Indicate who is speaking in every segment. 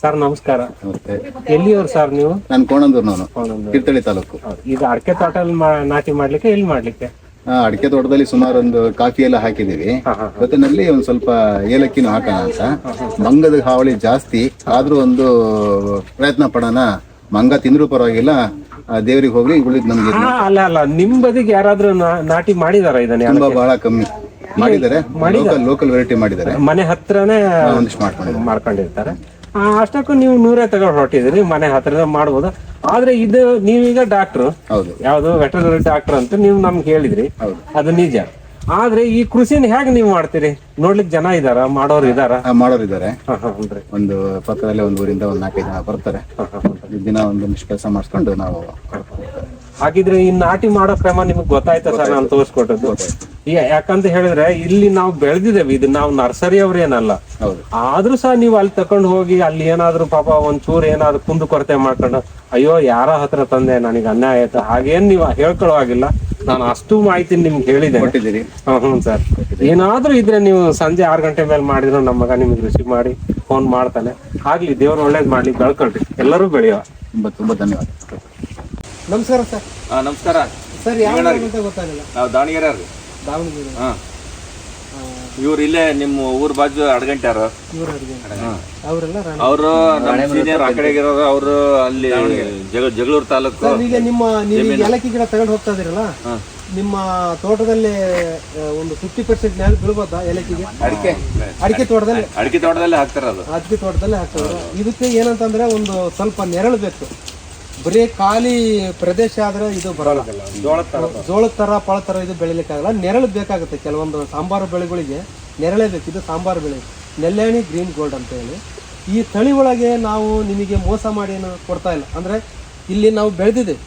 Speaker 1: Sir ನಮಸ್ಕಾರ.
Speaker 2: ನಮಸ್ತೆ.
Speaker 1: ಎಲ್ಲಿಯವ್ರು sir ನೀವು?
Speaker 2: ನಾನು
Speaker 1: ಕೋಣಂದೂರ್ ನಾನು
Speaker 2: ತೀರ್ಥಹಳ್ಳಿ ತಾಲೂಕು.
Speaker 1: ಹೌದು. ಇದು ಅಡಕೆ ತೋಟಲ್ಲಿ ಮಾ- ನಾಟಿ ಮಾಡ್ಲಿಕ್ಕೆ ಎಲ್ಲಿ ಮಾಡ್ಲಿಕ್ಕೆ?
Speaker 2: ಆ, ಅಡಿಕೆ ತೋಟದಲ್ಲಿ ಸುಮಾರು ಒಂದು ಕಾಫಿ ಎಲ್ಲ ಹಾಕಿದೀವಿ ಜೊತೆನಲ್ಲಿ ಒಂದ್ ಸ್ವಲ್ಪ ಏಲಕ್ಕಿನೂ ಹಾಕೋಣ ಅಂತ. ಮಂಗದ ಹಾವಳಿ ಜಾಸ್ತಿ. ಆದ್ರೂ ಒಂದು ಪ್ರಯತ್ನ ಪಡೋಣ. ಮಂಗ ತಿಂದ್ರು ಪರವಾಗಿಲ್ಲ. ದೇವರಿಗೆ ಹೋಗ್ಲಿ ಉಳಿದ್ ನಮ್ಗೆ
Speaker 1: ಹಾ ಅಲ್ಲ ಅಲ್ಲ. ನಿಮ್ ಬದಿಗೆ ಯಾರಾದ್ರೂ ನಾ- ನಾಟಿ ಮಾಡಿದಾರ ಇದನ್ನ?
Speaker 2: ತುಂಬಾ ಬಹಳ ಕಮ್ಮಿ. ಮಾಡಿದ್ದಾರೆ. ಲೋಕಲ್ ಲೋಕಲ್ ವೆರೈಟಿ ಮಾಡಿದ್ದಾರೆ.
Speaker 1: ಮನೆ ಹತ್ರನೇ
Speaker 2: ಒಂದಿಷ್ಟು ಮಾಡ್ಕೊಂಡಿದ್ದಾರೆ.
Speaker 1: ಮಾಡ್ಕೊಂಡಿರ್ತಾರೆ. ಅಷ್ಟಕ್ಕೂ ನೀವು ನೂರೇ ತಗೊಂಡು ಹೊರಟಿದ್ರಿ ಮನೆ ಹತ್ರ ಮಾಡ್ಬೋದು. ಆದ್ರೆ ಇದು ನೀವೀಗ ಡಾಕ್ಟ್ರು
Speaker 2: ಹೌದು.
Speaker 1: ಯಾವ್ದು ವೆಟರ್ನರಿ ಡಾಕ್ಟರ್ ಅಂತ ನೀವು ನಮ್ಗೆ ಹೇಳಿದ್ರಿ.
Speaker 2: ಹೌದು.
Speaker 1: ಅದು ನಿಜ. ಆದ್ರೆ ಈ ಕೃಷಿನ ಹೇಗೆ ನೀವು ಮಾಡ್ತೀರಿ? ನೋಡ್ಲಿಕ್ಕೆ ಜನ ಇದಾರ? ಮಾಡೋರು ಇದಾರ?
Speaker 2: ಆ, ಮಾಡೋರಿದ್ದಾರೆ
Speaker 1: ಹೌದ್ರಿ.
Speaker 2: ಒಂದು ಪಕ್ಕದಲ್ಲೇ ಒಂದು ಊರಿಂದ ಒಂದ್ ನಾಲ್ಕೈದು ಜನ ಬರ್ತಾರೆ. ದಿನ ಒಂದು ಕೆಲಸ ಮಾಡಿಸ್ಕೊಂಡು ನಾವು
Speaker 1: ಹಾಗಿದ್ರೆ ಈ ನಾಟಿ ಮಾಡೋ ಕ್ರಮ ನಿಮ್ಗೆ ಗೊತ್ತಾಯ್ತಾ ಸರ್ ನಾನು ತೋರಿಸ್ಕೊಟ್ಟದ್ದು? ಯಾಕಂತ ಹೇಳಿದ್ರೆ ಇಲ್ಲಿ ನಾವು ಬೆಳೆದಿದ್ದೇವೆ ಇದು ನಾವು ನರ್ಸರಿ ಅವ್ರೇನಲ್ಲ.
Speaker 2: ಹೌದು.
Speaker 1: ಆದ್ರೂ ಸಹ ನೀವು ಅಲ್ಲಿ ತಕೊಂಡು ಹೋಗಿ ಅಲ್ಲಿ ಏನಾದ್ರು ಪಾಪ ಒಂದ್ ಚೂರು ಏನಾದ್ರು ಕುಂದು ಕೊರತೆ ಮಾಡ್ಕೊಂಡು ಅಯ್ಯೋ ಯಾರ ಹತ್ರ ತಂದೆ ನನಗೆ ಅನ್ಯಾಯ ಆಯ್ತು. ಹಾಗೇನ್ ನೀವು ಹೇಳ್ಕೊಳ್ಳೋ ಹಾಗಿಲ್ಲ. ನಾನು ಅಷ್ಟು ಮಾಹಿತಿ ನಿಮ್ಗೆ ಹೇಳಿದೆ ಹ್ಞೂ ಸರ್. ಏನಾದ್ರೂ ಇದ್ರೆ ನೀವು ಸಂಜೆ ಆರು ಗಂಟೆ ಮೇಲೆ ಮಾಡಿದ್ರು ನಮ್ಮ ಮಗ ನಿಮ್ಗೆ ರಿಸೀವ್ ಮಾಡಿ ಫೋನ್ ಮಾಡ್ತಾನೆ. ಆಗ್ಲಿ ದೇವ್ರು ಒಳ್ಳೇದ್ ಮಾಡ್ಲಿ ಬೆಳ್ಕೊಳ್ರಿ. ಎಲ್ಲರೂ ಬೆಳೆಯೋ.
Speaker 2: ತುಂಬಾ ತುಂಬಾ ಧನ್ಯವಾದ.
Speaker 1: ನಮಸ್ಕಾರ ಸರ್.
Speaker 3: ಹಾ ನಮಸ್ಕಾರ.
Speaker 1: ಸರ್ ಯಾವ ಅಂತ ಗೊತ್ತಾಗಲ್ಲ.
Speaker 3: ನಾವು ದಾವಣಗೆರೆ ರೀ
Speaker 1: ದಾವಣಗೆರೆ.
Speaker 3: ಹಾ. ಇವ್ರು ಇಲ್ಲೇ ನಿಮ್ಮ ಊರ್ ಬಾಜು ಅಡ್ಗಂಟ್ಯಾರ.
Speaker 1: ಇವ್ರ ಅವರೆಲ್ಲ
Speaker 3: ಅವರು ನಮ್ಮ ಸೀನಿಯರ್ ಆ ಕಡೆಗೆ ಇರೋರು ಅವರು ಅಲ್ಲಿ ಜಗ ಜಗಳೂರು ತಾಲೂಕು
Speaker 4: ಈಗ ನಿಮ್ಮ ನೀವು ಏಲಕ್ಕಿ ಗಿಡ ತಗೊಂಡು ಹೋಗ್ತಾ ಇದೀರಲ್ಲ? ನಿಮ್ಮ ತೋಟದಲ್ಲಿ ಆ, ಒಂದು ಫಿಫ್ಟಿ ಪರ್ಸೆಂಟ್ ನ್ಯಾಯ ಬೀಳ್ಬೋದಾ ಏಲಕ್ಕಿಗೆ?
Speaker 3: ಅಡಿಕೆ.
Speaker 4: ಅಡಿಕೆ ತೋಟದಲ್ಲಿ?
Speaker 3: ಅಡಿಕೆ ತೋಟದಲ್ಲಿ ಹಾಕ್ತಾರ ಅದು
Speaker 4: ಅಡಿಕೆ ತೋಟದಲ್ಲಿ ಹಾಕ್ತಾರೆ ಇದಕ್ಕೆ ಏನಂತಂದ್ರೆ ಒಂದು ಸ್ವಲ್ಪ ನೆರಳು ಬೇಕು. ಬರೀ ಖಾಲಿ ಪ್ರದೇಶ ಆದ್ರೆ ಇದು ಬರೋಲ್ಲ. ಜೋಳದ ತರ. ಪಳ ತರ ಇದು ಬೆಳಿಲಿಕ್ಕಾಗಲ್ಲ ನೆರಳು ಬೇಕಾಗುತ್ತೆ. ಕೆಲವೊಂದು ಸಾಂಬಾರು ಬೆಳೆಗಳಿಗೆ ನೆರಳೇ ಬೇಕು. ಇದು ಸಾಂಬಾರು ಬೆಳೆ. ನೆಲ್ಯಾಣಿ ಗ್ರೀನ್ ಗೋಲ್ಡ್ ಅಂತ ಹೇಳಿ. ಈ ತಳಿ ಒಳಗೆ ನಾವು ನಿಮಗೆ ಮೋಸ ಮಾಡಿ ಕೊಡ್ತಾ ಇಲ್ಲ. ಅಂದ್ರೆ ಇಲ್ಲಿ ನಾವು ಬೆಳೆದಿದ್ದೇವೆ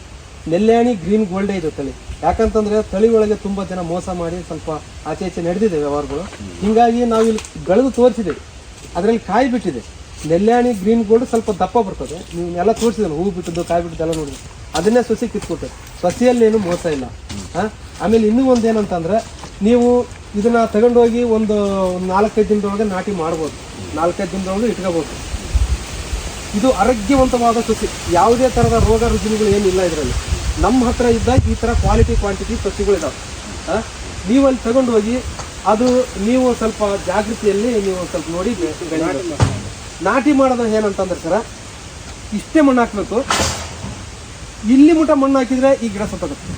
Speaker 4: ನೆಲ್ಯಾಣಿ ಗ್ರೀನ್ ಗೋಲ್ಡೇ ಇದು ತಳಿ. ಯಾಕಂತಂದ್ರೆ ತಳಿ ಒಳಗೆ ತುಂಬಾ ಜನ ಮೋಸ ಮಾಡಿ ಸ್ವಲ್ಪ ಆಚೆ ಈಚೆ ನಡೆದಿದೆ ವ್ಯವಹಾರಗಳು. ಹಿಂಗಾಗಿ ನಾವು ಇಲ್ಲಿ ಬೆಳೆದು ತೋರಿಸಿದ್ದೇವೆ ಅದರಲ್ಲಿ ಕಾಯಿ ಬಿಟ್ಟಿದೆ. ನೆಲ್ಯಾಣಿ ಗ್ರೀನ್ ಗೋಲ್ಡ್ ಸ್ವಲ್ಪ ದಪ್ಪ ಬರ್ತದೆ. ನೀವು ಎಲ್ಲ ತೋರಿಸಿದ್ರು ಹೂ ಬಿಟ್ಟದ್ದು, ಕಾಯಿ ಬಿಟ್ಟದ್ದು ಎಲ್ಲ ನೋಡಿದ್ರು. ಅದನ್ನೇ ಸಸಿ ಕಿತ್ಕೊಟ್ಟೆ ಸಸಿಯಲ್ಲಿ ಏನು ಮೋಸ ಇಲ್ಲ. ಹಾ? ಆಮೇಲೆ ಇನ್ನೂ ಒಂದು ಏನಂತಂದ್ರೆ, ನೀವು ಇದನ್ನ ತಗೊಂಡೋಗಿ ಒಂದು ನಾಲ್ಕೈದು ದಿನದೊಳಗೆ ನಾಟಿ ಮಾಡ್ಬೋದು. ನಾಲ್ಕೈದು ದಿನದೊಳಗೆ ಇಟ್ಕೋಬೋದು. ಇದು ಆರೋಗ್ಯವಂತವಾದ ಸಸಿ. ಯಾವುದೇ ಥರದ ರೋಗ ರುಜಿನಗಳು ಏನಿಲ್ಲ ಇದರಲ್ಲಿ. ನಮ್ಮ ಹತ್ರ ಇದ್ದಾಗ ಈ ಥರ ಕ್ವಾಲಿಟಿ ಕ್ವಾಂಟಿಟಿ ಸಸಿಗಳಿದಾವೆ. ನೀವು ಅಲ್ಲಿ ತಗೊಂಡೋಗಿ ಅದು ನೀವು ಸ್ವಲ್ಪ ಜಾಗೃತಿಯಲ್ಲಿ ನೀವು ಸ್ವಲ್ಪ ನೋಡಿ ಬೆಳೆ ನಾಟಿ ಮಾಡೋದು ಏನಂತಂದ್ರೆ ಸರ, ಇಷ್ಟೇ ಮಣ್ಣು ಹಾಕಬೇಕು. ಇಲ್ಲಿ ಮುಟ ಮಣ್ಣು ಹಾಕಿದ್ರೆ ಈ ಗಿಡ ಸತ್ತೋಗುತ್ತೆ.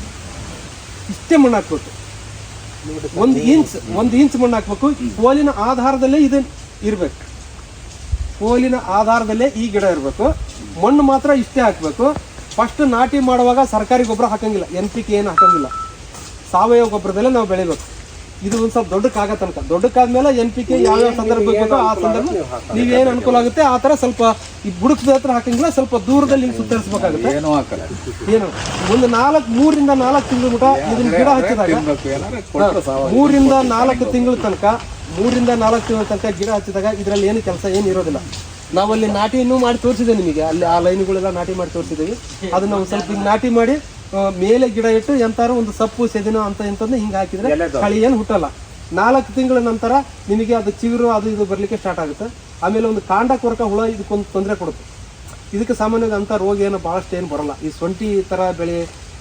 Speaker 4: ಇಷ್ಟೇ ಮಣ್ಣು ಹಾಕ್ಬೇಕು. ಒಂದು ಇಂಚ್ ಒಂದು ಇಂಚ್ ಮಣ್ಣು ಹಾಕ್ಬೇಕು. ಕೋಲಿನ ಆಧಾರದಲ್ಲೇ ಇದು ಇರಬೇಕು. ಕೋಲಿನ ಆಧಾರದಲ್ಲೇ ಈ ಗಿಡ ಇರಬೇಕು. ಮಣ್ಣು ಮಾತ್ರ ಇಷ್ಟೇ ಹಾಕಬೇಕು. ಫಸ್ಟ್ ನಾಟಿ ಮಾಡುವಾಗ ಸರ್ಕಾರಿ ಗೊಬ್ಬರ ಹಾಕಂಗಿಲ್ಲ. ಎನ್ ಪಿ ಕೆ ಏನು ಹಾಕಂಗಿಲ್ಲ. ಸಾವಯವ ಗೊಬ್ಬರದಲ್ಲೇ ನಾವು ಬೆಳಿಬೇಕು. ಇದು ಒಂದು ಸ್ವಲ್ಪ ದೊಡ್ಡಕ್ಕಾಗ ತನಕ. ದೊಡ್ಡಕ್ಕಾದ್ಮೇಲೆ ಎನ್ ಪಿ ಕೆ ಯಾವ ಸಂದರ್ಭ ಬೇಕೋ ಆ ಸಂದರ್ಭ ನೀವೇನು ಅನುಕೂಲ ಆಗುತ್ತೆ ಆ ತರ ಸ್ವಲ್ಪ ಈ ಬುಡಕದ ಹತ್ರ ಹಾಕಂಗಿಲ್ಲ ಸ್ವಲ್ಪ ದೂರದಲ್ಲಿ ಹಿಂಗೆ ಸುತ್ತರಿಸ್ಬೇಕಾಗುತ್ತೆ.
Speaker 2: ಏನೂ ಹಾಕಲ್ಲ.
Speaker 4: ಏನು? ಒಂದು ನಾಲ್ಕು ಮೂರಿಂದ ನಾಲ್ಕು ತಿಂಗಳು ಮಟ ಇದನ್ನ ಗಿಡ ಹಚ್ಚಿದಾಗ ಮೂರಿಂದ ನಾಲ್ಕು ತಿಂಗಳ ತನಕ ಮೂರಿಂದ ನಾಲ್ಕು ತಿಂಗಳ ತನಕ ಗಿಡ ಹಚ್ಚಿದಾಗ ಇದರಲ್ಲಿ ಏನು ಕೆಲಸ ಏನು ಇರೋದಿಲ್ಲ. ನಾವಲ್ಲಿ ನಾಟಿ ಇನ್ನೂ ಮಾಡಿ ತೋರಿಸಿದೆ ನಿಮಗೆ. ಅಲ್ಲಿ ಆ ಲೈನ್ಗಳೆಲ್ಲ ನಾಟಿ ಮಾಡಿ ತೋರಿಸಿದ್ದೀವಿ. ಅದನ್ನ ನಾವು ಸ್ವಲ್ಪ ನಾಟಿ ಮಾಡಿ ಮೇಲೆ ಗಿಡ ಇಟ್ಟು ಎಂತಾರ ಒಂದು ಸಪ್ಪು ಸೆದಿನೋ ಅಂತ ಎಂತಂದ್ರೆ ಹಿಂಗೆ ಹಾಕಿದ್ರೆ ಕಳಿ ಏನು ಹುಟ್ಟಲ್ಲ. ನಾಲ್ಕು ತಿಂಗಳ ನಂತರ ನಿಮಗೆ ಅದು ಚಿಗುರು ಅದು ಇದು ಬರಲಿಕ್ಕೆ ಸ್ಟಾರ್ಟ್ ಆಗುತ್ತೆ. ಆಮೇಲೆ ಒಂದು ಕಾಂಡ ಕೊರಕ ಹುಳ ಇದಕ್ಕೊಂದು ತೊಂದರೆ ಕೊಡುತ್ತೆ. ಇದಕ್ಕೆ ಸಾಮಾನ್ಯವಾಗಿ ಅಂತ ರೋಗ ಏನು ಭಾಳಷ್ಟು ಏನು ಬರಲ್ಲ. ಈ ಸೊಂಟಿ ಥರ ಬೆಳೆ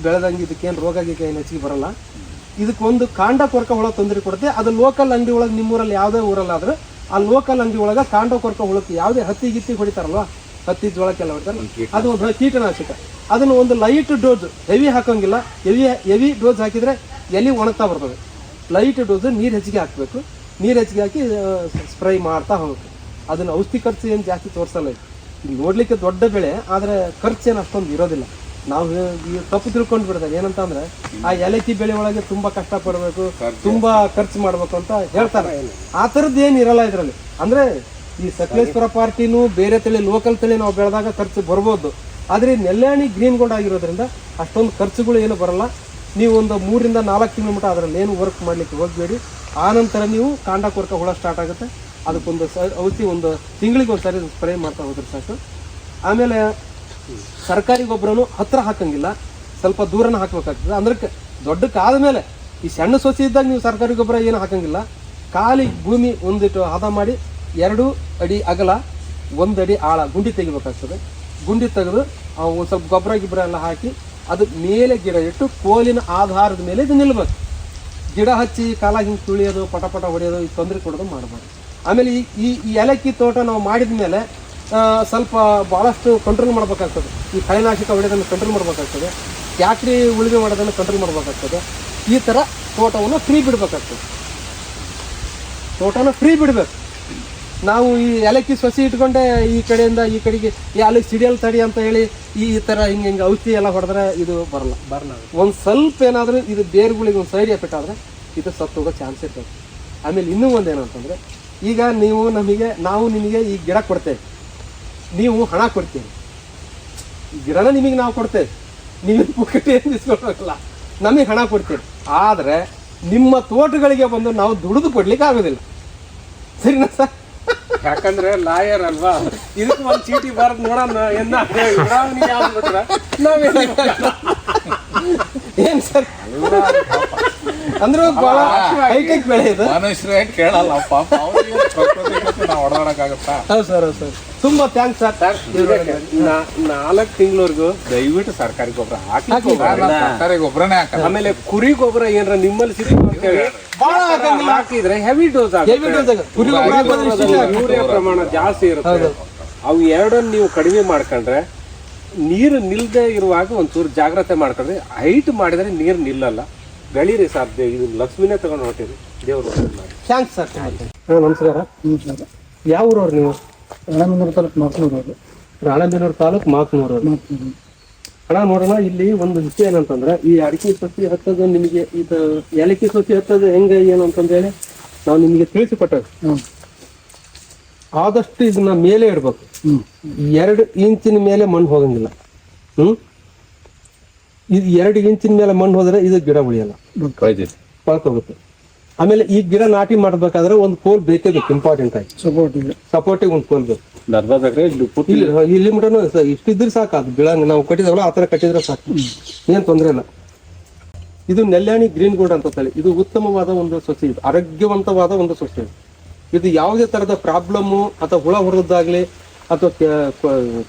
Speaker 4: ಬೆಳೆದಂಗೆ ಇದಕ್ಕೇನು ರೋಗ ಗೀಗ ಏನು ಹೆಚ್ಚಿಗೆ ಬರಲ್ಲ. ಇದಕ್ಕೊಂದು ಕಾಂಡ ಕೊರಕ ಹುಳ ತೊಂದರೆ ಕೊಡುತ್ತೆ. ಅದು ಲೋಕಲ್ ಅಂಗಡಿ ಒಳಗೆ ನಿಮ್ಮೂರಲ್ಲಿ ಯಾವುದೇ ಊರಲ್ಲಾದರೂ ಆ ಲೋಕಲ್ ಅಂಗಡಿ ಒಳಗೆ ಕಾಂಡ ಕೊರಕ ಹುಳಕ್ಕೆ ಯಾವುದೇ ಹತ್ತಿ ಗಿತ್ತಿ ಹೊಡಿತಾರಲ್ವಾ? ಹತ್ತಿ ಜೋಳಕ್ಕೆಲ್ಲ ಹೊಡ್ತಾರೆ. ಅದು ಒಂದು ಕೀಟನಾಶಕ. ಅದನ್ನು ಒಂದು ಲೈಟ್ ಡೋಸ್ ಹೆವಿ ಹಾಕೋಂಗಿಲ್ಲ. ಹೆವಿ ಹೆವಿ ಡೋಸ್ ಹಾಕಿದ್ರೆ ಎಲೆ ಒಣಗ್ತಾ ಬರ್ತದೆ. ಲೈಟ್ ಡೋಸ್ ನೀರು ಹೆಚ್ಚಿಗೆ ಹಾಕಬೇಕು. ನೀರು ಹೆಚ್ಚಿಗೆ ಹಾಕಿ ಸ್ಪ್ರೈ ಮಾಡ್ತಾ ಹೋಗ್ಬೇಕು. ಅದನ್ನ ಔಷಧಿ ಖರ್ಚು ಏನು ಜಾಸ್ತಿ ತೋರಿಸಲ್ಲ ಇದು. ನೋಡಲಿಕ್ಕೆ ದೊಡ್ಡ ಬೆಳೆ ಆದರೆ ಖರ್ಚು ಏನು ಅಷ್ಟೊಂದು ಇರೋದಿಲ್ಲ. ನಾವು ಈ ತಪ್ಪು ತಿಳ್ಕೊಂಡು ಬಿಡ್ತಾರೆ. ಏನಂತ ಅಂದ್ರೆ ಆ ಎಲೆಕಿ ಬೆಳೆ ಒಳಗೆ ತುಂಬಾ ಕಷ್ಟ ಪಡಬೇಕು ತುಂಬಾ ಖರ್ಚು ಮಾಡ್ಬೇಕು ಅಂತ ಹೇಳ್ತಾರೆ. ಆ ಥರದ್ದು ಏನು ಇರಲ್ಲ ಇದರಲ್ಲಿ. ಅಂದ್ರೆ ಈ ಸಕಲೇಶ್ವರ ಪಾರ್ಟಿನೂ ಬೇರೆ ತಳಿ ಲೋಕಲ್ ತಳಿ ನಾವು ಬೆಳೆದಾಗ ಖರ್ಚು ಬರ್ಬೋದು. ಆದರೆ ನೆಲ್ಲಾಣಿ ಗ್ರೀನ್ ಗೋಲ್ಡ್ ಆಗಿರೋದ್ರಿಂದ ಅಷ್ಟೊಂದು ಖರ್ಚುಗಳು ಏನು ಬರಲ್ಲ. ನೀವು ಒಂದು ಮೂರಿಂದ ನಾಲ್ಕು ಕಿಲೋಮೀಟರ್ ಅದರಲ್ಲಿ ಏನು ವರ್ಕ್ ಮಾಡ್ಲಿಕ್ಕೆ ಹೋಗಬೇಡಿ. ಆನಂತರ ನಂತರ ನೀವು ಕಾಂಡ ಕೊರಕ ಹುಳ ಸ್ಟಾರ್ಟ್ ಆಗುತ್ತೆ. ಅದಕ್ಕೊಂದು ಸ, ಔಷಧಿ ಒಂದು ತಿಂಗಳಿಗೆ ಒಂದು ಸಾರಿ ಸ್ಪ್ರೇ ಮಾಡ್ತಾ ಹೋದ್ರೆ ಸಾಕು. ಆಮೇಲೆ ಸರ್ಕಾರಿ ಗೊಬ್ಬರನು ಹತ್ರ ಹಾಕಂಗಿಲ್ಲ. ಸ್ವಲ್ಪ ದೂರನ ಹಾಕಬೇಕಾಗ್ತದೆ. ಅಂದ್ರೆ ದೊಡ್ಡಕ್ಕೆ ಮೇಲೆ ಈ ಸಣ್ಣ ಸೊಸೆ ಇದ್ದಾಗ ನೀವು ಸರ್ಕಾರಿ ಗೊಬ್ಬರ ಏನು ಹಾಕಂಗಿಲ್ಲ. ಖಾಲಿ ಭೂಮಿ ಒಂದಿಟ್ಟು ಹದ ಮಾಡಿ ಎರಡು ಅಡಿ ಅಗಲ, ಒಂದು ಅಡಿ ಆಳ ಗುಂಡಿ ತೆಗಿಬೇಕಾಗ್ತದೆ. ಗುಂಡಿ ತೆಗೆದು ಒಂದು ಸ್ವಲ್ಪ ಗೊಬ್ಬರ ಗಿಬ್ಬರ ಎಲ್ಲ ಹಾಕಿ ಅದು ಮೇಲೆ ಗಿಡ ಇಟ್ಟು ಕೋಲಿನ ಆಧಾರದ ಮೇಲೆ ಇದು ನಿಲ್ಬೇಕು. ಗಿಡ ಹಚ್ಚಿ ಕಾಲ ಹಿಂಗೆ ತುಳಿಯೋದು, ಪಟ ಪಟ ಹೊಡೆಯೋದು, ಈ ತೊಂದರೆ ಕೊಡೋದು ಮಾಡಬಾರ್ದು. ಆಮೇಲೆ ಈ ಈ ಈ ಏಲಕ್ಕಿ ತೋಟ ನಾವು ಮಾಡಿದ ಮೇಲೆ ಸ್ವಲ್ಪ ಭಾಳಷ್ಟು ಕಂಟ್ರೋಲ್ ಮಾಡಬೇಕಾಗ್ತದೆ. ಈ ಕಳೆನಾಶಕ ಹೊಡೆಯೋದನ್ನು ಕಂಟ್ರೋಲ್ ಮಾಡಬೇಕಾಗ್ತದೆ. ಫ್ಯಾಕ್ಟ್ರಿ ಉಳುಮೆ ಮಾಡೋದನ್ನು ಕಂಟ್ರೋಲ್ ಮಾಡಬೇಕಾಗ್ತದೆ. ಈ ಥರ ತೋಟವನ್ನು ಫ್ರೀ ಬಿಡಬೇಕಾಗ್ತದೆ. ತೋಟನ ಫ್ರೀ ಬಿಡಬೇಕು. ನಾವು ಈ ಏಲಕ್ಕಿ ಸೊಸಿ ಇಟ್ಕೊಂಡೆ ಈ ಕಡೆಯಿಂದ ಈ ಕಡೆಗೆ ಈ ಸಿಡಿಯಲ್ ತಡಿ ಅಂತ ಹೇಳಿ ಈ ಥರ ಹಿಂಗೆ ಹಿಂಗೆ ಔಷಧಿ ಎಲ್ಲ ಹೊಡೆದ್ರೆ ಇದು ಬರಲ್ಲ ಬರಲ್ಲ ಒಂದು ಸ್ವಲ್ಪ ಏನಾದರೂ ಇದು ಬೇರುಗಳಿಗೆ ಒಂದು ಸೈಡ್ ಎಫೆಕ್ಟ್ ಆದರೆ ಇದು ಸತ್ತು ಹೋಗೋ ಚಾನ್ಸ್ ಇರ್ತದೆ. ಆಮೇಲೆ ಇನ್ನೂ ಒಂದು ಏನಂತಂದರೆ, ಈಗ ನೀವು ನಮಗೆ, ನಾವು ನಿಮಗೆ ಈ ಗಿಡ ಕೊಡ್ತೇವೆ. ನೀವು ಹಣ ಕೊಡ್ತೀವಿ ಗಿಡನ ನಿಮಗೆ ನಾವು ಕೊಡ್ತೇವೆ. ನೀವು ಪುಕ್ಕಟಿ ಏನು ಇಸ್ಕೊಳ್ಬೇಕಲ್ಲ, ನಮಗೆ ಹಣ ಕೊಡ್ತೀರಿ. ಆದರೆ ನಿಮ್ಮ ತೋಟಗಳಿಗೆ ಬಂದು ನಾವು ದುಡಿದು ಕೊಡ್ಲಿಕ್ಕೆ ಆಗೋದಿಲ್ಲ. ಸರಿನಾ ಸರ್? ಯಾಕಂದ್ರೆ ಲಾಯರ್ ಅಲ್ವಾ? ಇದಕ್ಕೆ ಒಂದು ಚೀಟಿ ಬರ್ದು ನೋಡೋಣ ಎನ್ನ ಬಿಟ್ರೆ ನಾವೇನು ಏನ್ ಸರ್? ಅಂದ್ರೆ ಬಹಳ ಹೈಟೆಕ್ ಬೆಳೆ ಇದು.
Speaker 5: ಮನುಷ್ಯರೇ ಕೇಳಲ್ಲ ಪಾಪ ಅವ್ರಿಗೆ ಪ್ರಕೃತಿ ಜೊತೆ ನಾವು ಹೊಡೆದಾಡಕ್ಕಾಗತ್ತಾ
Speaker 4: ಹೌದು ಸರ್ ಹೌದು ಸರ್. ತುಂಬಾ ಥ್ಯಾಂಕ್ಸ್ ಸರ್. ನಾಲ್ಕು ತಿಂಗಳವರೆಗೂ ದಯವಿಟ್ಟು ಸರ್ಕಾರಿ ಗೊಬ್ಬರ ಹಾಕಿ
Speaker 5: ಸರ್ಕಾರಿ ಗೊಬ್ಬರನೇ ಹಾಕಲ್ಲ.
Speaker 4: ಆಮೇಲೆ ಕುರಿ ಗೊಬ್ಬರ ಏನಾರ ನಿಮ್ಮಲ್ಲಿ ಸಿಗುತ್ತೆ ಅಂತೇಳಿ ಬಹಳ ಹಾಕಿದ್ರೆ ಹೆವಿ ಡೋಸ್ ಹೆವಿ ಡೋಸ್ ಕುರಿ ಗೊಬ್ಬರ ಹಾಕೋದ್ರೆ ಇಷ್ಟಿಲ್ಲ. ಯೂರಿಯಾ ಪ್ರಮಾಣ ಜಾಸ್ತಿ ಇರುತ್ತೆ. ಅವು ಎರಡನ್ನ ನೀವು ಕಡಿಮೆ ಮಾಡ್ಕೊಂಡ್ರೆ ನೀರು ನಿಲ್ಲದೆ ಇರುವಾಗ ಒಂಚೂರು ಜಾಗ್ರತೆ ಮಾಡ್ಕೊಂಡ್ರಿ ಹೈಟ್ ಮಾಡಿದರೆ ನೀರು ನಿಲ್ಲಲ್ಲ. ಬೆಳೀರಿ ಸಾಧ್ಯ ಇದು ಲಕ್ಷ್ಮಿನೇ ತಗೊಂಡು ಹೊಟ್ಟಿರಿ ದೇವರು ಥ್ಯಾಂಕ್ಸ್ ಸರ್ ನಮಸ್ಕಾರ. ಯಾವ ಊರವ್ರು ನೀವು?
Speaker 6: ರಾಮನಗರ ತಾಲೂಕು ಮಾಕನೂರು
Speaker 4: ರಾಣಬೇನೂರು ತಾಲೂಕ್ ಮಾಕ್ನೂರು ಅಣ್ಣ ನೋಡೋಣ ಇಲ್ಲಿ ಒಂದು ವಿಷಯ ಏನಂತಂದ್ರೆ ಈ ಅಡಿಕೆ ಸಸಿ ಹತ್ತದು ನಿಮಗೆ ಇದು ಏಲಕ್ಕಿ ಸಸಿ ಹತ್ತದು ಹೆಂಗೆ ಏನು ಅಂತಂದೇಳಿ ನಾವು ನಿಮಗೆ
Speaker 6: ತಿಳಿಸಿಕೊಟ್ಟೆ.
Speaker 4: ಆದಷ್ಟು ಇದನ್ನ ಮೇಲೆ ಇಡ್ಬೇಕು. ಎರಡು ಇಂಚಿನ ಮೇಲೆ ಮಣ್ಣು ಹೋಗಂಗಿಲ್ಲ. ಹ್ಮ್? ಇದು ಎರಡು ಇಂಚಿನ ಮೇಲೆ ಮಣ್ಣು ಹೋದ್ರೆ ಇದು ಗಿಡ ಉಳಿಯಲ್ಲ. ಕಳ್ಕೋಗುತ್ತೆ ಆಮೇಲೆ ಈ ಗಿಡ ನಾಟಿ ಮಾಡ್ಬೇಕಾದ್ರೆ ಒಂದು ಕೋಲ್ ಬೇಕೇ ಬೇಕು ಇಂಪಾರ್ಟೆಂಟ್ ಆಗಿ. ಸಪೋರ್ಟಿಗೆ ಒಂದು ಕೋಲ್ ಬೇಕು. ಇಲ್ಲಿ ಮಟನು ಇಷ್ಟಿದ್ರೆ ಸಾಕು ಅದು ಗಿಡ. ನಾವು ಕಟ್ಟಿದವಲ್ಲ ಆ ಥರ ಕಟ್ಟಿದ್ರೆ ಸಾಕು. ಏನ್ ತೊಂದರೆ ಇಲ್ಲ. ಇದು ನೆಲ್ಯಾಣಿ ಗ್ರೀನ್ ಗೋಲ್ಡ್ ಅಂತ ತಳಿ. ಇದು ಉತ್ತಮವಾದ ಒಂದು ಸಸಿ ಇದು. ಆರೋಗ್ಯವಂತವಾದ ಒಂದು ಸಸಿ ಇದು. ಇದು ಯಾವುದೇ ತರದ ಪ್ರಾಬ್ಲಮ್ಮು ಅಥವಾ ಹುಳ ಹೊರದಾಗ್ಲಿ ಅಥವಾ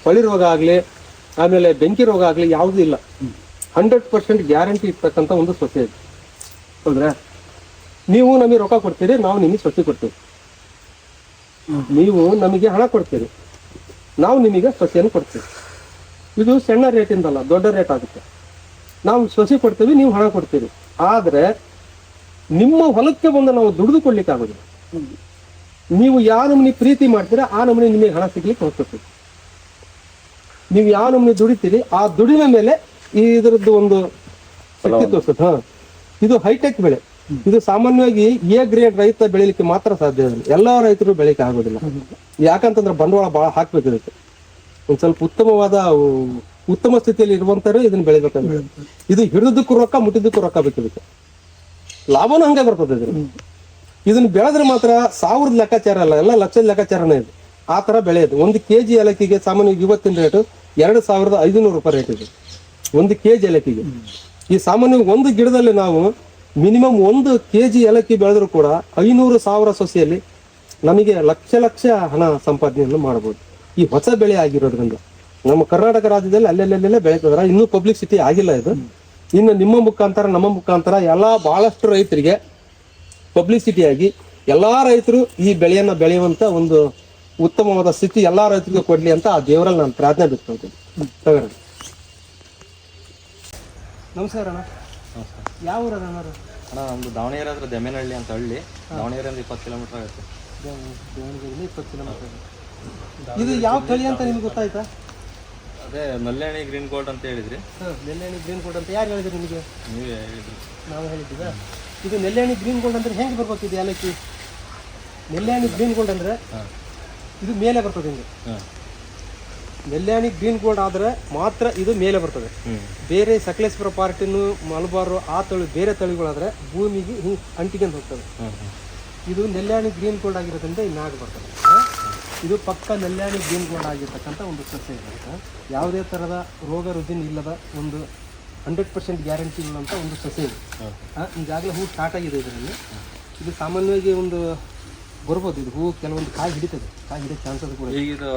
Speaker 4: ಕೊಳಿ ರೋಗ ಆಗಲಿ, ಆಮೇಲೆ ಬೆಂಕಿ ರೋಗ ಆಗಲಿ ಯಾವುದೂ ಇಲ್ಲ. ಹಂಡ್ರೆಡ್ ಪರ್ಸೆಂಟ್ ಗ್ಯಾರಂಟಿ ಇರ್ತಕ್ಕಂಥ ಒಂದು ಸೊಸೆ ಇದೆ. ಹೌದ್ರಾ? ನೀವು ನಮಗೆ ರೊಕ್ಕ ಕೊಡ್ತೀರಿ, ನಾವು ನಿಮಗೆ ಸೊಸೆ ಕೊಡ್ತೀವಿ. ನೀವು ನಮಗೆ ಹಣ ಕೊಡ್ತೀರಿ. ನಾವು ನಿಮಗೆ ಸೊಸೆಯನ್ನು ಕೊಡ್ತೀವಿ. ಇದು ಸಣ್ಣ ರೇಟಿಂದಲ್ಲ, ದೊಡ್ಡ ರೇಟ್ ಆಗುತ್ತೆ. ನಾವು ಸೊಸೆ ಕೊಡ್ತೀವಿ, ನೀವು ಹಣ ಕೊಡ್ತೀರಿ. ಆದರೆ ನಿಮ್ಮ ಹೊಲಕ್ಕೆ ಬಂದು ನಾವು ದುಡಿದು ಕೊಡ್ಲಿಕ್ಕೆ ಆಗೋದಿಲ್ಲ ನೀವು ಯಾವ ನಮೂನಿ ಪ್ರೀತಿ ಮಾಡ್ತೀರಾ ಆ ನಮೂನಿ ನಿಮಗೆ ಹಣ ಸಿಗ್ಲಿಕ್ಕೆ ಹೋಗ್ತದೆ ನೀವು ಯಾವ ನಮೂನಿ ದುಡಿತೀರಿ ಆ ದುಡಿನ ಮೇಲೆ ಈ ಇದರದ್ದು ಒಂದು ಶಕ್ತಿ ತೋರಿಸ್ತದೆ ಹಾ. ಇದು ಹೈಟೆಕ್ ಬೆಳೆ. ಇದು ಸಾಮಾನ್ಯವಾಗಿ ಎ ಗ್ರೇಡ್ ರೈತ ಬೆಳಿಲಿಕ್ಕೆ ಮಾತ್ರ ಸಾಧ್ಯ ಇಲ್ಲ. ಎಲ್ಲಾ ರೈತರು ಬೆಳಿಲಿಕ್ಕೆ ಆಗೋದಿಲ್ಲ. ಯಾಕಂತಂದ್ರೆ ಬಂಡವಾಳ ಬಹಳ ಹಾಕ್ಬೇಕಿರುತ್ತೆ ಇದಕ್ಕೆ. ಒಂದ್ ಸ್ವಲ್ಪ ಉತ್ತಮವಾದ ಉತ್ತಮ ಸ್ಥಿತಿಯಲ್ಲಿ ಇರುವಂತವ್ರು ಇದನ್ನ ಬೆಳಿಬೇಕಂತ ಇದು ಹಿಡಿದಕ್ಕೂ ರೊಕ್ಕ ಮುಟ್ಟಿದ್ದಕ್ಕೂ ರೊಕ್ಕ ಬೇಕಿರುತ್ತೆ ಇದಕ್ಕೆ. ಲಾಭನೂ ಹಂಗೆ ಬರ್ತದೆ ಇದ್ರ ಇದನ್ನ ಬೆಳೆದ್ರೆ ಮಾತ್ರ ಸಾವಿರದ ಲೆಕ್ಕಾಚಾರ ಅಲ್ಲ, ಎಲ್ಲ ಲಕ್ಷದ ಲೆಕ್ಕಾಚಾರನೇ ಇದೆ. ಆ ತರ ಬೆಳೆಯೋದು ಒಂದು ಕೆ ಜಿ ಏಲಕ್ಕಿಗೆ ಸಾಮಾನ್ಯವಾಗಿ ಇವತ್ತಿನ ರೇಟು ಎರಡು ಸಾವಿರದ ಐದುನೂರು ರೂಪಾಯಿ ರೇಟ್ ಇದೆ. ಒಂದು ಕೆ ಜಿ ಏಲಕ್ಕಿಗೆ. ಈ ಸಾಮಾನ್ಯವಾಗಿ ಒಂದು ಗಿಡದಲ್ಲಿ ನಾವು ಮಿನಿಮಮ್ ಒಂದು ಕೆ ಜಿ ಏಲಕ್ಕಿ ಬೆಳೆದ್ರು ಕೂಡ ಐನೂರು ಸಾವಿರ ಸೊಸೆಯಲ್ಲಿ ನಮಗೆ ಲಕ್ಷ ಲಕ್ಷ ಹಣ ಸಂಪಾದನೆಯನ್ನು ಮಾಡಬಹುದು ಈ ಹೊಸ ಬೆಳೆ ಆಗಿರೋದ್ರಿಂದ. ನಮ್ಮ ಕರ್ನಾಟಕ ರಾಜ್ಯದಲ್ಲಿ ಅಲ್ಲೆಲ್ಲೆಲ್ಲೆಲ್ಲೇ ಬೆಳೀತದ್ರ ಇನ್ನೂ ಪಬ್ಲಿಸಿಟಿ ಆಗಿಲ್ಲ ಇದು. ಇನ್ನು ನಿಮ್ಮ ಮುಖಾಂತರ, ನಮ್ಮ ಮುಖಾಂತರ ಎಲ್ಲಾ ಬಹಳಷ್ಟು ರೈತರಿಗೆ ಪಬ್ಲಿಸಿಟಿ ಆಗಿ ಎಲ್ಲಾ ರೈತರು ಈ ಬೆಳೆಯನ್ನ ಬೆಳೆಯುವಂತ ಒಂದು ಉತ್ತಮವಾದ ಸ್ಥಿತಿ ಎಲ್ಲಾ ರೈತರಿಗೂ ಕೊಡ್ಲಿ ಅಂತ ಆ ದೇವರಲ್ಲಿ ನಾನು ಪ್ರಾರ್ಥನೆ ಬಿಟ್ಕೊಳ್ತೀನಿ. ತಗೋಣ ನಮಸ್ಕಾರ ಅಣ್ಣ. ಯಾವ ಊರ ಅಣ್ಣ
Speaker 7: ಅಣ್ಣ ದಾವಣಗೆರೆ ಹತ್ರ ದೆಮೆನಹಳ್ಳಿ ಅಂತ ಹಳ್ಳಿ. ದಾವಣಗೆರೆಯಿಂದ ಇಪ್ಪತ್ತು ಕಿಲೋಮೀಟರ್ ಆಗುತ್ತೆ.
Speaker 4: ಇಪ್ಪತ್ತು ಕಿಲೋಮೀಟರ್ ಇದು ಯಾವ ತಳಿ ಅಂತ ನಿಮ್ಗೆ ಗೊತ್ತಾಯ್ತಾ?
Speaker 7: ಅದೇ ನಲ್ಲೇಣಿ ಗ್ರೀನ್ ಗೋಲ್ಡ್ ಅಂತ ಹೇಳಿದ್ರಿ.
Speaker 4: ನೆಲ್ಲೆಹಣ್ಣಿ ಗ್ರೀನ್ ಗೋಲ್ಡ್ ಅಂತ ಯಾರು ಹೇಳಿದ್ರಿ ನಿಮಗೆ?
Speaker 7: ನೀವೇ ಹೇಳಿದ್ರಿ.
Speaker 4: ನಾವು ಹೇಳಿದ್ದೀರಾ? ಇದು ನೆಲ್ಲೆಹಣ್ಣಿ ಗ್ರೀನ್ ಗೋಲ್ಡ್ ಅಂದ್ರೆ ಹೆಂಗೆ ಬರ್ಬೇಕು ಇದು ಏಲಕ್ಕಿ? ನೆಲ್ಲೆಹಣ್ಣಿ ಗ್ರೀನ್ ಗೋಲ್ಡ್ ಅಂದ್ರೆ ಇದು ಮೇಲೆ ಬರ್ತದೆ ಹಿಂಗೆ. ನೆಲ್ಯಾಣಿ ಗ್ರೀನ್ ಗೋಲ್ಡ್ ಆದ್ರೆ ಮಾತ್ರ ಇದು ಮೇಲೆ ಬರ್ತದೆ. ಬೇರೆ ಸಕಲೇಶ್ವರ ಪಾರ್ಟಿನು ಮಲಬಾರು ಆ ತಳಿ ಬೇರೆ ತಳಿಗಳಾದ್ರೆ ಭೂಮಿಗೆ ಹಿಂಗೆ ಅಂಟಿಕೊಂಡು ಹೋಗ್ತದೆ. ಇದು ನೆಲ್ಯಾಣಿ ಗ್ರೀನ್ ಗೋಲ್ಡ್ ಆಗಿರೋದ್ರಿಂದ ಇನ್ನಾಗ ಬರ್ತದೆ. ಇದು ಪಕ್ಕ ನೆಲ್ಯಾಣಿ ಗ್ರೀನ್ ಗೋಲ್ಡ್ ಆಗಿರ್ತಕ್ಕಂಥ ಒಂದು ಸಸ್ಯ ಇದೆ ಯಾವುದೇ ಥರದ ರೋಗ ರುಜಿನ ಇಲ್ಲದ ಒಂದು ಹಂಡ್ರೆಡ್ ಪರ್ಸೆಂಟ್ ಗ್ಯಾರಂಟಿ ಇರುವಂಥ ಒಂದು ಸಸಿ ಇದೆ. ಈಗಾಗಲೇ ಹೂ ಸ್ಟಾರ್ಟ್ ಆಗಿದೆ ಇದರಲ್ಲಿ. ಇದು ಸಾಮಾನ್ಯವಾಗಿ ಒಂದು ಬರ್ಬೋದು ಇದು ಹೂ ಕೆಲವೊಂದು ಕಾಯಿ ಹಿಡಿತದೆ. ಕಾಯಿ ಹಿಡಿಯೋ ಚಾನ್ಸಸ್ ಕೂಡ.
Speaker 7: ಈಗ ಇದು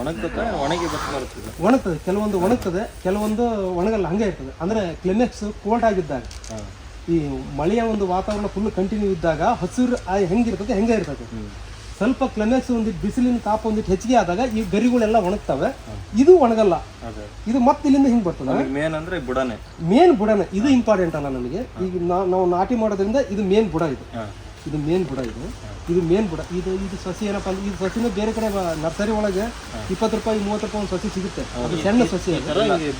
Speaker 7: ಒಣಗ್ತದೆ ಒಣಗಿ ಬರ್ತಾ ಬರ್ತದೆ
Speaker 4: ಒಣಗ್ತದೆ ಕೆಲವೊಂದು ಒಣಗ್ತದೆ ಕೆಲವೊಂದು ಒಣಗಲ್ಲ ಹಂಗೆ ಇರ್ತದೆ. ಅಂದ್ರೆ ಕ್ಲಿನಿಕ್ಸ್ ಕೋಲ್ಡ್ ಆಗಿದ್ದಾಗ ಈ ಮಳೆಯ ಒಂದು ವಾತಾವರಣ ಫುಲ್ ಕಂಟಿನ್ಯೂ ಇದ್ದಾಗ ಹಸಿರು ಹೆಂಗಿರ್ತದೆ ಹೆಂಗೆ ಇರ್ತದೆ? ಸ್ವಲ್ಪ ಕ್ಲೈಮ್ಯಾಕ್ಸ್ ಒಂದಿಟ್ಟು ಬಿಸಿಲಿನ ತಾಪ ಒಂದಿಟ್ಟು ಹೆಚ್ಚಿಗೆ ಆದಾಗ ಈ ಗರಿಗಳೆಲ್ಲ ಒಣಗ್ತವೆ. ಇದು ಒಣಗಲ್ಲ. ಇದು ಮತ್ತೆ ಇಲ್ಲಿಂದ ಹಿಂಗೆ ಬರ್ತದೆ.
Speaker 7: ಮೇನ್ ಅಂದ್ರೆ ಬುಡನೆ.
Speaker 4: ಮೇನ್ ಬುಡನೇ. ಇದು ಇಂಪಾರ್ಟೆಂಟ್ ಅಲ್ಲ ನಮಗೆ. ಈಗ ನಾವು ನಾಟಿ ಮಾಡೋದ್ರಿಂದ ಇದು ಮೇನ್ ಬುಡ ಇದು. ಇದು ಮೇನ್ ಬುಡ ಇದು. ಇದು ಮೇನ್ ಬುಡ. ಇದು ಇದು ಸಸಿ ಏನಪ್ಪ ಅಂದ್ರೆ ಇದು ಸಸಿನ ಬೇರೆ ಕಡೆ ನರ್ಸರಿ ಒಳಗೆ ಇಪ್ಪತ್ತು ರೂಪಾಯಿ ಮೂವತ್ತು ರೂಪಾಯಿ ಒಂದು ಸಸಿ ಸಿಗುತ್ತೆ. ಅದು ಸಣ್ಣ ಸಸಿ.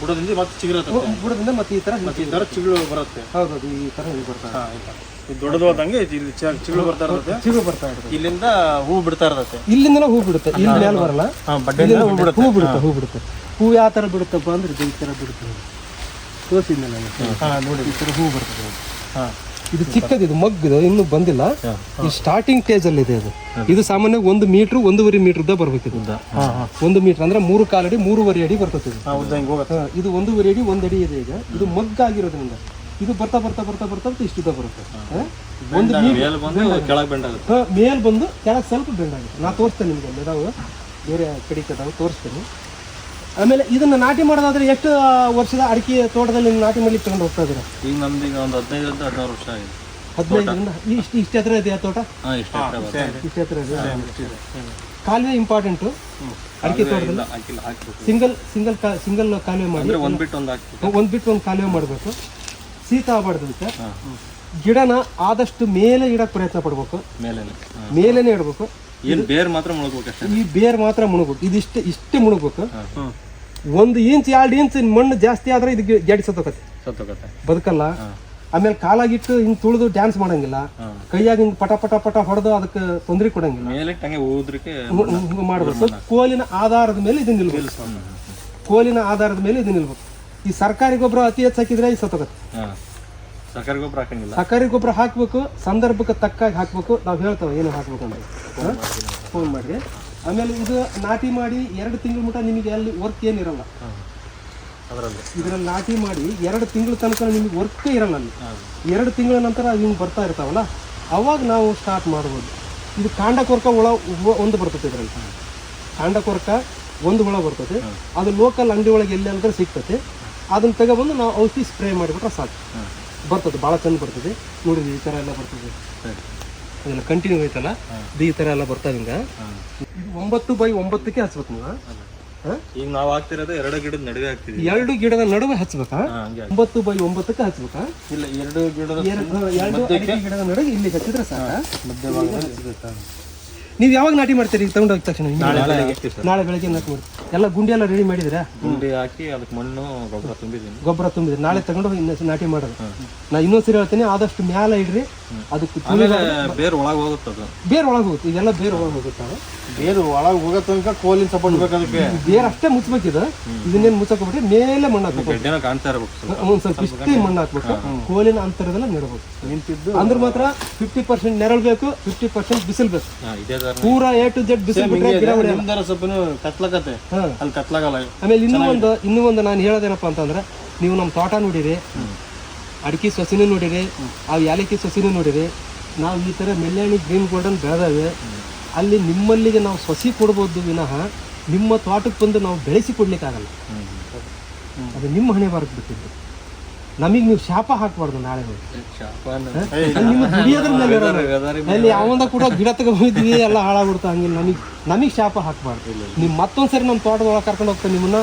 Speaker 5: ಬುಡದಿಂದ ಮತ್ತೆ ಚಿಗುರತ್ತೆ.
Speaker 4: ಬುಡದಿಂದ ಮತ್ತೆ ಈ ತರ
Speaker 5: ಚಿಗಳು ತರ ಚಿಗುಳು ಬರುತ್ತೆ.
Speaker 4: ಹೌದೌದು ಈ ತರ ಹಿಂಗೆ ಬರ್ತಾ
Speaker 5: ದೊಡ್ಡದಾದಂಗೆ ಇಲ್ಲಿ ಚಿಗುಳು ಬರ್ತಾ ಇರುತ್ತೆ.
Speaker 4: ಚಿಗುರು ಬರ್ತಾ ಇರುತ್ತೆ.
Speaker 5: ಇಲ್ಲಿಂದ ಹೂ ಬಿಡ್ತಾ ಇರುತ್ತೆ.
Speaker 4: ಇಲ್ಲಿಂದನೇ ಹೂ ಬಿಡುತ್ತೆ. ಇಲ್ಲಿ ಮೇಲೆ ಬರಲ್ಲ. ಹೂ ಬಿಡುತ್ತೆ. ಹೂ ಬಿಡುತ್ತೆ ಹೂ. ಬಿಡುತ್ತೆ. ಹೂ ಯಾವ ಥರ ಬಿಡುತ್ತಪ್ಪ ಅಂದ್ರೆ ಈ ಥರ ಬಿಡುತ್ತೆ ತೋರಿಸಿದ್ನಲ್ಲ ನೋಡಿ. ಈ ಥರ ಹೂ ಬರ್ತದೆ ನೋಡಿ. ಇದು ಚಿಕ್ಕದು ಇದು ಮಗ್ಗದು ಇನ್ನು ಬಂದಿಲ್ಲ. ಈ ಸ್ಟಾರ್ಟಿಂಗ್ ಸ್ಟೇಜ್ ಅಲ್ಲಿ ಇದೆ ಅದು ಇದು ಸಾಮಾನ್ಯ ಒಂದು ಮೀಟರ್ ಒಂದೂವರೆ ಮೀಟರ್ ದ ಬರ್ಬೇಕು ಇದು ಒಂದು ಮೀಟರ್ ಅಂದ್ರೆ ಮೂರು ಕಾಲಡಿ ಮೂರುವರೆ ಅಡಿ ಬರ್ತದೆ ಇದು. ಇದು ಒಂದೂವರೆ ಅಡಿ ಒಂದು ಅಡಿ ಇದೆ ಈಗ. ಇದು ಮಗ್ಗಾಗಿರೋದ್ರಿಂದ. ಇದು ಬರ್ತಾ ಬರ್ತಾ ಬರ್ತಾ ಬರ್ತಾ ಇಷ್ಟು ಬರುತ್ತೆ. ಒಂದು
Speaker 7: ಮೇಲ್ ಬಂದು ಕೆಳಗೆ
Speaker 4: ಸ್ವಲ್ಪ ಬೆಂಡ್ ಆಗುತ್ತೆ. ನಾ ತೋರಿಸ್ತೇನೆ ನಿಮ್ಗೆ ಇದಾವೆ ಬೇರೆ ಕಡೆ ತೋರಿಸ್ತೇನೆ. ಆಮೇಲೆ ಇದನ್ನ ನಾಟಿ ಮಾಡೋದಾದ್ರೆ ಎಷ್ಟು ವರ್ಷದ ಅಡಿಕೆ ತೋಟದಲ್ಲಿ ನೀವು ನಾಟಿ ಮಾಡ್ಲಿಕ್ಕೆ ತಗೊಂಡು ಹೋಗ್ತಾ ಇದ್ದೀರಾ?
Speaker 7: ಈಗ ನಮ್ದು ಈಗ ಒಂದು ಹದಿನೈದರಿಂದ ಹದಿನಾರು ವರ್ಷ ಆಗಿದೆ.
Speaker 4: ಹದಿನೈದರಿಂದ ಇಷ್ಟು ಇಷ್ಟು ಹತ್ರ ಇದೆಯಾ ತೋಟ?
Speaker 7: ಹಾ ಇಷ್ಟ
Speaker 4: ಇಷ್ಟು ಹತ್ರ ಇದೆ. ಕಾಲುವೆ ಇಂಪಾರ್ಟೆಂಟು ಅಡಿಕೆ ತೋಟದಲ್ಲಿ?
Speaker 7: ಸಿಂಗಲ್ ಹಾಕ್ಬೇಕು.
Speaker 4: ಸಿಂಗಲ್ ಸಿಂಗಲ್ ಸಿಂಗಲ್ ಕಾಲುವೆ ಮಾಡಿ
Speaker 7: ಒಂದು ಒಂದ್ ಬಿಟ್ಟು ಒಂದು
Speaker 4: ಒಂದ್ ಬಿಟ್ಟು ಒಂದು ಕಾಲುವೆ ಮಾಡಬೇಕು. ಶೀತ ಆಗಬಾರ್ದು ಗಿಡನ ಆದಷ್ಟು ಮೇಲೆ ಇಡಕ್ಕೆ ಪ್ರಯತ್ನ ಪಡ್ಬೇಕು.
Speaker 7: ಮೇಲೇನೆ.
Speaker 4: ಮೇಲೇನೆ ಇಡಬೇಕು.
Speaker 7: ಏನ್ ಬೇರ್ ಮಾತ್ರ ಮುಳುಗ್ಬೇಕು ಅಷ್ಟೇ?
Speaker 4: ಈ ಬೇರ್ ಮಾತ್ರ ಮುಳುಗ್ಬೇಕು. ಇದಿಷ್ಟೇ ಇಷ್ಟೇ ಮುಳುಗ್ಬೇಕು. ಒಂದು ಇಂಚ್ ಎರಡು ಇಂಚ್ ಮಣ್ಣು ಜಾಸ್ತಿ ಆದ್ರೆ ಇದು ಗಿ- ಗೆಡಿ ಸತ್ತೋಕತ್ತೆ
Speaker 7: ಸತ್ತೋಗತ್ತೆ.
Speaker 4: ಬದುಕಲ್ಲ. ಆಮೇಲೆ ಕಾಲಾಗಿಟ್ಟು ಹಿಂಗ್ ತುಳಿದು ಡ್ಯಾನ್ಸ್ ಮಾಡಂಗಿಲ್ಲ. ಕೈಯಾಗ ಹಿಂಗ್ ಪಟ ಪಟ ಪಟ ಹೊಡೆದು ಅದಕ್ಕೆ ತೊಂದರೆ ಕೊಡಂಗಿಲ್ಲ.
Speaker 7: ಮೇಲೆ ಹಂಗೆ ಊದ್ರಿಕೆ
Speaker 4: ಮಾಡ್ಬೇಕು. ಕೋಲಿನ ಆಧಾರದ ಮೇಲೆ ಇದು ನಿಲ್ಬೇಕು. ಕೋಲಿನ ಆಧಾರದ ಮೇಲೆ ಇದು ನಿಲ್ಬೇಕು. ಈ ಸರ್ಕಾರಿ ಗೊಬ್ಬರ ಅತಿ ಹೆಚ್ಚು ಹಾಕಿದ್ರೆ ಇದು ಸತ್ತೋಗತ್ತೆ.
Speaker 7: ಹಾ. ಸರ್ಕಾರಿ ಗೊಬ್ಬರ ಹಾಕಂಗಿಲ್ಲ.
Speaker 4: ಸರ್ಕಾರಿ ಗೊಬ್ಬರ ಹಾಕಬೇಕು ಸಂದರ್ಭಕ್ಕೆ ತಕ್ಕಾಗಿ ಹಾಕ್ಬೇಕು. ನಾವು ಹೇಳ್ತೇವೆ ಏನು ಹಾಕ್ಬೇಕು ಅಂತ. ಫೋನ್ ಮಾಡಿ. ಆಮೇಲೆ ಇದು ನಾಟಿ ಮಾಡಿ ಎರಡು ತಿಂಗಳ ಮಟ್ಟ ನಿಮಗೆ ಅಲ್ಲಿ ವರ್ಕ್ ಏನಿರಲ್ಲ.
Speaker 7: ಅದರಲ್ಲಿ.
Speaker 4: ಇದರಲ್ಲಿ ನಾಟಿ ಮಾಡಿ ಎರಡು ತಿಂಗಳ ತನಕ ನಿಮಗೆ ವರ್ಕೇ ಇರಲ್ಲ ಅಲ್ಲಿ. ಎರಡು ತಿಂಗಳ ನಂತರ ನಿಮ್ಗೆ ಬರ್ತಾ ಇರ್ತಾವಲ್ಲ ಅವಾಗ ನಾವು ಸ್ಟಾರ್ಟ್ ಮಾಡ್ಬೋದು. ಇದು ಕಾಂಡ ಕೊರ್ಕ ಹುಳ ಒಂದು ಬರ್ತದೆ ಇದರಲ್ಲಿ. ಕಾಂಡ ಕೊರಕ ಒಂದು ಹುಳ ಬರ್ತದೆ. ಅದು ಲೋಕಲ್ ಅಂಗಡಿ ಒಳಗೆ ಎಲ್ಲಿ ಅಂದ್ರೆ ಸಿಗ್ತದೆ. ಅದನ್ನ ತಗೊಬಂದು ನಾವು ಔಷಧಿ ಸ್ಪ್ರೇ ಮಾಡಿಬಿಟ್ರೆ ಸಾಕು. ಬರ್ತದೆ ಭಾಳ ಚಂದ ಬರ್ತದೆ. ನೋಡಿದ್ವಿ ಈ ಥರ ಎಲ್ಲ ಬರ್ತದೆ. ಅದೆಲ್ಲ ಕಂಟಿನ್ಯೂ ಐತಲ್ಲ ಇದು ಈ ಥರ ಎಲ್ಲ ಬರ್ತಾ ಹಿಂಗೆ ಇದು ಒಂಬತ್ತು ಬೈ ಒಂಬತ್ತಕ್ಕೆ ಹಚ್ಬೇಕು ನೀವು
Speaker 7: ಈಗ ನಾವು ಹಾಕ್ತಿರೋದು ಎರಡು ಗಿಡದ ನಡುವೆ ಹಾಕ್ತಿದ್ವಿ.
Speaker 4: ಎರಡು ಗಿಡದ ನಡುವೆ ಹಚ್ಬೇಕಾ? ಒಂಬತ್ತು ಬೈ ಒಂಬತ್ತಕ್ಕೆ ಹಚ್ಬೇಕಾ?
Speaker 5: ಇಲ್ಲ ಎರಡು ಗಿಡದ
Speaker 4: ಎರಡು ಗಿಡದ ನಡುವೆ ಇಲ್ಲಿ ಹಚ್ಚಿದ್ರೆ ಸಾಕ? ನೀವು ಯಾವಾಗ ನಾಟಿ ಮಾಡ್ತೀರಿ? ಈಗ ತಗೊಂಡು ತಕ್ಷಣ? ನಾಳೆ ಬೆಳಗ್ಗೆ ನಾಟಿ ಮಾಡಿ ಎಲ್ಲ ಗುಂಡಿ ಎಲ್ಲ ರೆಡಿ ಮಾಡಿದಿರಾ
Speaker 7: ಗುಂಡಿ ಹಾಕಿ ಅದಕ್ಕೆ ಮಣ್ಣು ಗೊಬ್ಬರ ತುಂಬಿದ್ದೀನಿ.
Speaker 4: ಗೊಬ್ಬರ ತುಂಬಿದ್ರಿ ನಾಳೆ ತಗೊಂಡು ಹೋಗಿ ಇನ್ನೊಂದ್ಸರಿ ನಾಟಿ ಮಾಡೋದು. ನಾ ಇನ್ನೊಂದ್ಸರಿ ಹೇಳ್ತೀನಿ ಆದಷ್ಟು ಮ್ಯಾಲ ಇಡ್ರಿ. ಅದಕ್ಕೆ
Speaker 7: ಆಮೇಲೆ ಬೇರ್ ಒಳಗೆ ಹೋಗುತ್ತೆ ಅದು.
Speaker 4: ಬೇರೆ ಒಳಗೆ ಹೋಗುತ್ತೆ ಇದೆಲ್ಲ ಬೇರೆ ಒಳಗೆ ಹೋಗುತ್ತೆ
Speaker 5: ಬೇರು ಒಳಗೆ ಹೋಗೋ ತನಕ ಕೋಲಿನ ಸಪೋರ್ಟ್ ಬೇಕು ಅದಕ್ಕೆ.
Speaker 4: ಬೇರೆ ಅಷ್ಟೇ ಮುಚ್ಚಬೇಕಿದೆ ಇದನ್ನೇನು ಮುಚ್ಚಕೋಬಿಟ್ಟು ಮೇಲೆ ಮಣ್ಣು ಹಾಕ್ಬೇಕು.
Speaker 7: ಗಡ್ಡೆನ ಕಾಣ್ತಾ ಇರ್ಬೇಕು
Speaker 4: ಒಂದ್ ಸ್ವಲ್ಪ ಇಷ್ಟೇ ಮಣ್ಣು ಹಾಕ್ಬೇಕು ಕೋಲಿನ ಅಂತರದೆಲ್ಲ ನೆರಬೇಕು ನಿಂತಿದ್ದು ಅಂದ್ರೆ ಮಾತ್ರ ಫಿಫ್ಟಿ ಪರ್ಸೆಂಟ್ ನೆರಳು ಬೇಕು ಫಿಫ್ಟಿ ಪರ್ಸೆಂಟ್ ಬಿಸಿಲು ಬೇಕು.
Speaker 7: ಹಾ ಇದೇ ತರ
Speaker 4: ಪೂರಾ ಎ ಟು ಜೆಡ್ ಬಿಸಿಲು ಬಿಟ್ರೆ ಗಿಡ ಉಳಿಯಲ್ಲ.
Speaker 5: ನಿಮ್ದಾರ ಸ್ವಲ್ಪ ಕತ್ಲಕತ್ತೆ.
Speaker 4: ಹಾ.
Speaker 5: ಅಲ್ಲಿ ಕತ್ಲಾಗಲ್ಲ.
Speaker 4: ಆಮೇಲೆ ಇನ್ನೂ ಒಂದು ಇನ್ನೂ ಒಂದು ನಾನು ಹೇಳೋದೇನಪ್ಪ ಅಂತಂದ್ರೆ ನೀವು ನಮ್ಮ ತೋಟ ನೋಡಿರಿ. ಅಡಿಕೆ ಸೊಸಿನೂ ನೋಡಿರಿ ಆ ಯಾಲಕ್ಕಿ ಸೊಸಿನೂ ನೋಡಿರಿ ನಾವು ಈ ಥರ ಮೆಲ್ಲಾಣಿ ಗ್ರೀನ್ ಗೋಲ್ಡನ್ ಬೆಳೆದಾವೆ. ಅಲ್ಲಿ ನಿಮ್ಮಲ್ಲಿಗೆ ನಾವು ಸೊಸಿ ಕೊಡ್ಬೋದು ವಿನಃ ನಿಮ್ಮ ತೋಟಕ್ಕೆ ಬಂದು ನಾವು ಬೆಳೆಸಿ ಕೊಡ್ಲಿಕ್ಕಾಗಲ್ಲ. ಅದು ನಿಮ್ಮ ಹಣೆ ಬರಕ್ಕೆ ಬಿಟ್ಟಿದ್ದು. ನಮಗೆ ನೀವು ಶಾಪ ಹಾಕಬಾರ್ದು ನಾಳೆ ಅಲ್ಲಿ ಯಾವಂದ ಕೂಡ ಗಿಡ ತಗೊಂಡಿದ್ವಿ ಎಲ್ಲ ಹಾಳಾಗ್ಬಿಡ್ತಾ ಹಂಗಿಲ್ಲ. ನಮಗೆ ನಮಗೆ ಶಾಪ ಹಾಕಬಾರ್ದು. ನೀವು ಮತ್ತೊಂದ್ಸರಿ ನಮ್ಮ ತೋಟದೊಳಗೆ ಕರ್ಕೊಂಡು ಹೋಗ್ತೇನೆ ನಿಮ್ಮನ್ನ.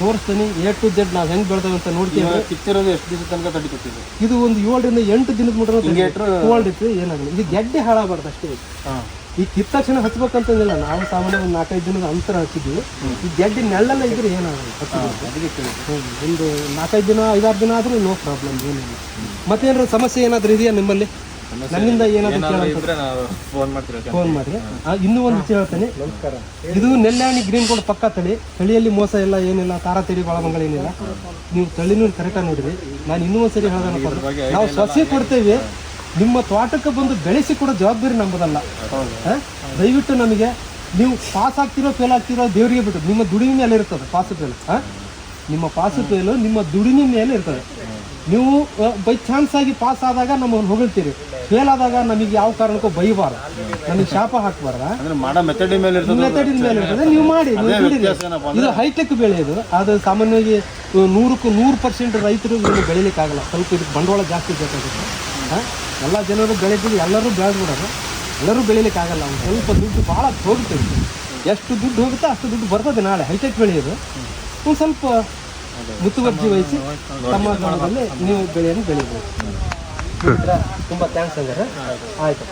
Speaker 4: ತೋರಿಸ್ತೀನಿ ಎ ಟು ಜೆಡ್ ನಾವು ಹೆಂಗ್ ಬೆಳ್ತೇವೆ ಅಂತ ನೋಡ್ತೀವಿ
Speaker 5: ಕಿತ್ತಿರೋದು ಎಷ್ಟು ದಿವಸ ತನಕ ತಡಿಕೊಟ್ಟಿದೆ
Speaker 4: ಇದು? ಒಂದು ಏಳರಿಂದ ಎಂಟು ದಿನದ ಮಟ್ಟ ಹೋಲ್ಡಿತ್ತು ಏನಾಗಲ್ಲ. ಇದು ಗೆಡ್ಡೆ ಹಾಳಾಗಬಾರ್ದು ಅಷ್ಟೇ. ಈ ಕಿತ್ತ ತಕ್ಷಣ ಹಚ್ಬೇಕಂತಂದಿಲ್ಲ. ನಾವು ಸಾಮಾನ್ಯ ಒಂದು ನಾಲ್ಕೈದು ದಿನದ ಅಂತರ ಹಚ್ಚಿದ್ವಿ. ಈ ಗೆಡ್ಡೆ ನೆಳ್ಳಲ್ಲ ಇದ್ರೆ ಏನಾಗಲ್ಲ. ಒಂದು ನಾಲ್ಕೈದು ದಿನ ಐದಾರು ದಿನ ಆದ್ರೂ ನೋ ಪ್ರಾಬ್ಲಮ್ ಏನಿಲ್ಲ. ಮತ್ತೇನಾದ್ರು ಸಮಸ್ಯೆ ಏನಾದ್ರೂ ಇದೆಯಾ ನಿಮ್ಮಲ್ಲಿ? ನನ್ನಿಂದ ಏನಾದ್ರು
Speaker 7: ಏನಾದ್ರು ಇದ್ರೆ ನಾವು ಫೋನ್ ಮಾಡ್ತೀವಿ
Speaker 4: ಫೋನ್ ಮಾಡಿ. ಆ, ಇನ್ನೂ ಒಂದು ಹೇಳ್ತೇನೆ ನಮಸ್ಕಾರ. ಇದು ನೆಲ್ಲಾಣಿ ಗ್ರೀನ್ ಕೋಡ್ ಪಕ್ಕ ತಳಿ. ತಳಿಯಲ್ಲಿ ಮೋಸ ಎಲ್ಲ ಏನಿಲ್ಲ ತಾರ ತಳಿ ಒಳಮಂಗಳ ಏನಿಲ್ಲ. ನೀವು ತಳಿನೂ ಕರೆಕ್ಟಾಗಿ ನೋಡಿರಿ. ನಾನು ಇನ್ನೂ ಒಂದ್ಸರಿ ಹೇಳೋದ ಅಂದ್ರೆ, ನಾವು ಸಸಿ ಕೊಡ್ತೇವೆ. ನಿಮ್ಮ ತೋಟಕ್ಕೆ ಬಂದು ಬೆಳೆಸಿ ಕೊಡೋ ಜವಾಬ್ದಾರಿ ನಮ್ಮದಲ್ಲ ಆ? ದಯವಿಟ್ಟು ನಮಗೆ ನೀವು ಪಾಸ್ ಆಗ್ತಿರೋ ಫೇಲ್ ಆಗ್ತಿರೋ ದೇವರಿಗೆ ಬಿಟ್ಟು ನಿಮ್ಮ ದುಡಿಮೆ ಮೇಲೆ ಇರ್ತದೆ ಪಾಸ್ ಫೇಲ್ ನಿಮ್ಮ ಪಾಸ್ ಫೇಲು ನಿಮ್ಮ ದುಡಿಮೆ ಮೇಲೆ ಇರ್ತದೆ. ನೀವು ಬೈ ಚಾನ್ಸ್ ಆಗಿ ಪಾಸ್ ಆದಾಗ ನಮ್ಮನ್ನು ಹೊಗಳ್ತೀರಿ. ಫೇಲ್ ಆದಾಗ ನಮಗೆ ಯಾವ ಕಾರಣಕ್ಕೂ ಬೈಬಾರ್ದು. ನಮಗೆ ಶಾಪ ಹಾಕಬಾರ್ದ?
Speaker 5: ಅಂದ್ರೆ ಮಾಡೋ ಮೆಥಡ್ ಮೇಲೆ
Speaker 4: ಮೆಥಡಿನ ಮೇಲೆ ಇರ್ತದೆ. ನೀವು ಮಾಡಿ. ಇದು ಹೈಟೆಕ್ ಬೆಳೆ ಇದು. ಅದು ಸಾಮಾನ್ಯವಾಗಿ ನೂರಕ್ಕೂ ನೂರು ಪರ್ಸೆಂಟ್ ರೈತರು ಇದನ್ನು ಬೆಳಿಲಿಕ್ಕಾಗಲ್ಲ. ಸ್ವಲ್ಪ ಇದಕ್ಕೆ ಬಂಡವಾಳ ಜಾಸ್ತಿ ಬೇಕಾಗುತ್ತೆ ಎಲ್ಲ ಜನರು ಬೆಳೆದಿದ್ದು ಎಲ್ಲರೂ ಬೆಳೆದ್ಬಿಡೋದು. ಎಲ್ಲರೂ ಬೆಳಿಲಿಕ್ಕಾಗಲ್ಲ. ಒಂದು ಸ್ವಲ್ಪ ದುಡ್ಡು ಭಾಳ ಹೋಗ್ತದೆ ಎಷ್ಟು ದುಡ್ಡು ಹೋಗುತ್ತೆ ಅಷ್ಟು ದುಡ್ಡು ಬರ್ತದೆ ನಾಳೆ. ಹೈಟೆಕ್ ಬೆಳೆಯೋದು ಒಂದು ಸ್ವಲ್ಪ ಮುತುವರ್ಜಿ ವಹಿಸಿ ತಮ್ಮ ಗ್ರಾಮದಲ್ಲಿ ನೀವು ಬೆಳೆಯನ್ನು ಬೆಳಿಬೋದು. ತುಂಬ ಥ್ಯಾಂಕ್ಸ್ ಹಂಗಾರೆ ಆಯ್ತು.